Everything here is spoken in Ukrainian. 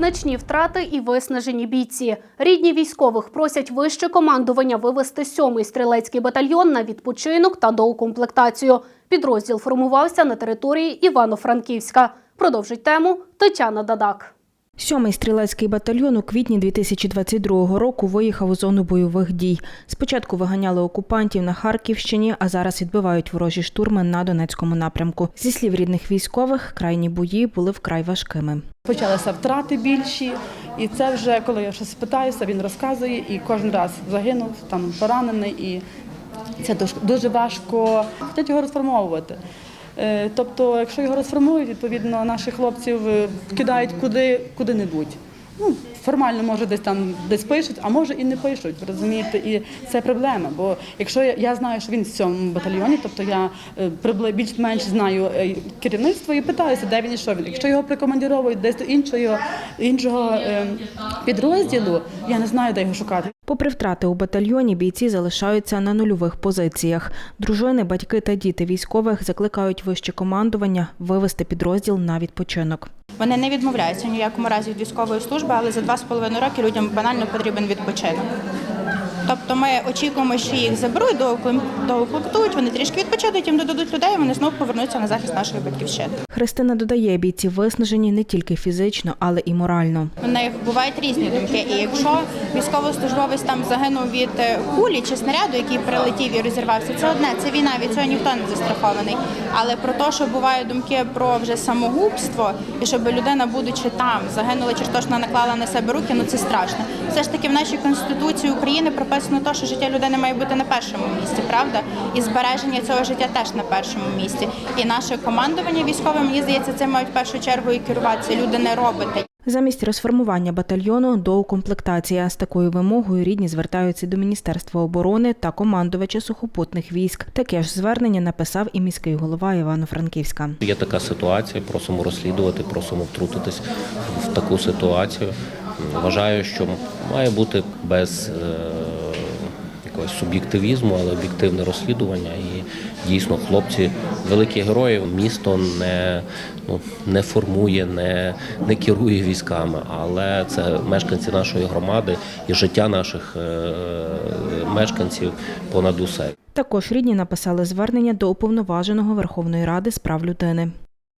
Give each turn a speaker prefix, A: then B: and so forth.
A: Значні втрати і виснажені бійці. Рідні військових просять вище командування вивести сьомий стрілецький батальйон на відпочинок та доукомплектацію. Підрозділ формувався на території Івано-Франківська. Продовжить тему Тетяна Дадак.
B: Сьомий стрілецький батальйон у квітні 2022 року виїхав у зону бойових дій. Спочатку виганяли окупантів на Харківщині, а зараз відбивають ворожі штурми на Донецькому напрямку. Зі слів рідних військових, крайні бої були вкрай важкими.
C: Почалися втрати більші, і це вже коли я щось питаюся, він розказує, і кожен раз загинув, там поранений, і це дуже, важко хочуть його розформовувати. Е, Тобто, якщо його розформують, відповідно наших хлопців кидають куди, куди-небудь. Ну, формально, може, десь там десь пишуть, а може і не пишуть, розумієте, і це проблема. Бо якщо я, я знаю, що він в цьому батальйоні, тобто я е, більш-менш знаю е, керівництво і питаюся, де він і що він. Якщо його прикомандіровують десь до іншого, іншого е, підрозділу, я не знаю, де його шукати.
B: Попри втрати у батальйоні, бійці залишаються на нульових позиціях. Дружини, батьки та діти військових закликають вище командування вивести підрозділ на відпочинок.
D: Вони не відмовляються в якому разі від військової служби, але за два з половиною роки людям банально потрібен відпочинок. Тобто ми очікуємо, що їх заберуть, доукомплектують, вони трішки відпочинуть, їм додадуть людей, вони знову повернуться на захист нашої батьківщини.
B: Христина додає, бійці виснажені не тільки фізично, але і морально.
D: У них бувають різні думки. І якщо військовослужбовець там загинув від е, кулі чи снаряду, який прилетів і розірвався, це одне, це війна, від цього ніхто не застрахований. Але про те, що бувають думки про вже самогубство, і щоб людина, будучи там, загинула чи ж то, наклала на себе руки, ну це страшно. Все ж таки в нашій конституції України прописано те, що життя людини має бути на першому місці, правда? І збереження цього життя теж на першому місці. І наше командування військове, мені здається, це мають в першу чергу і керуватися. Люди не робите.
B: Замість розформування батальйону доукомплектація з такою вимогою рідні звертаються до Міністерства оборони та командувача сухопутних військ. Таке ж звернення написав і міський голова Івано-Франківська.
E: Є така ситуація, просимо розслідувати, просимо втрутитись в таку ситуацію. Вважаю, що має бути без е, якогось суб'єктивізму, але об'єктивне розслідування. І дійсно хлопці великі герої. Місто не, ну, не формує, не, не керує військами, але це мешканці нашої громади і життя наших е, мешканців понад усе.
B: Також рідні написали звернення до уповноваженого Верховної Ради з прав людини.